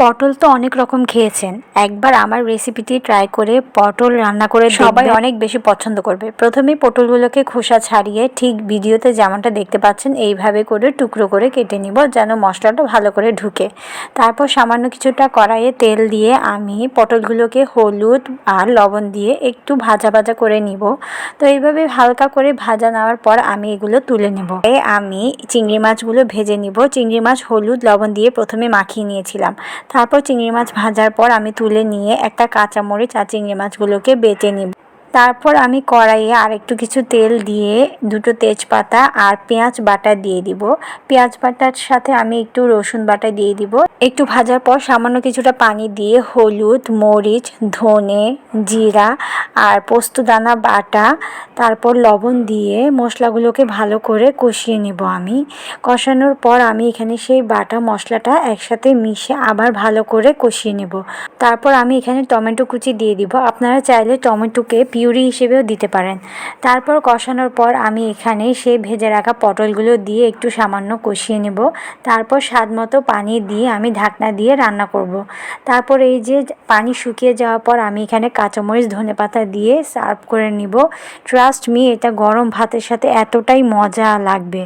পটল তো অনেক রকম খেয়েছেন। একবার আমার রেসিপিটি ট্রাই করে পটল রান্না করে সবাই অনেক বেশি পছন্দ করবে। প্রথমে পটলগুলোকে খোসা ছাড়িয়ে ঠিক ভিডিওতে যেমনটা দেখতে পাচ্ছেন, এইভাবে করে টুকরো করে কেটে নিব যেন মশলাটা ভালো করে ঢুকে। তারপর সামান্য কিছুটা কড়াইয়ে তেল দিয়ে আমি পটলগুলোকে হলুদ আর লবণ দিয়ে একটু ভাজা ভাজা করে নিব। তো এইভাবে হালকা করে ভাজা নেওয়ার পর আমি এগুলো তুলে নেব। আমি চিংড়ি মাছগুলো ভেজে নিব। চিংড়ি মাছ হলুদ লবণ দিয়ে প্রথমে মাখিয়ে নিয়েছিলাম। তারপর চিংড়ি মাছ ভাজার পর আমি তুলে নিয়ে একটা কাঁচামরিচ আর চিংড়ি মাছগুলোকে বেটে নিব। তারপর আমি কড়াইয়ে আর একটু কিছু তেল দিয়ে দুটো তেজপাতা আর পেঁয়াজ বাটা দিয়ে দিব। পেঁয়াজ বাটার সাথে আমি একটু রসুন বাটা দিয়ে দিব। একটু ভাজার পর সামান্য কিছুটা পানি দিয়ে হলুদ, মরিচ, ধনে, জিরা আর পোস্তদানা বাটা, তারপর লবণ দিয়ে মশলাগুলোকে ভালো করে কষিয়ে নেব আমি। কষানোর পর আমি এখানে সেই বাটা মশলাটা একসাথে মিশে আবার ভালো করে কষিয়ে নেব। তারপর আমি এখানে টমেটো কুচি দিয়ে দিব। আপনারা চাইলে টমেটোকে পিউরি হিসেবেও দিতে পারেন। তারপর কষানোর পর আমি এখানে সেই ভেজে রাখা পটলগুলো দিয়ে একটু সামান্য কষিয়ে নেব। তারপর স্বাদ মতো পানি দিয়ে আমি ঢাকনা দিয়ে রান্না করব। তারপর এই যে পানি শুকিয়ে যাওয়ার পর আমি এখানে কাঁচামরিচ, ধনে পাতা দিয়ে সার্ভ করে নিব। ট্রাস্ট মি এটা গরম ভাতের সাথে এতটাই মজা লাগবে।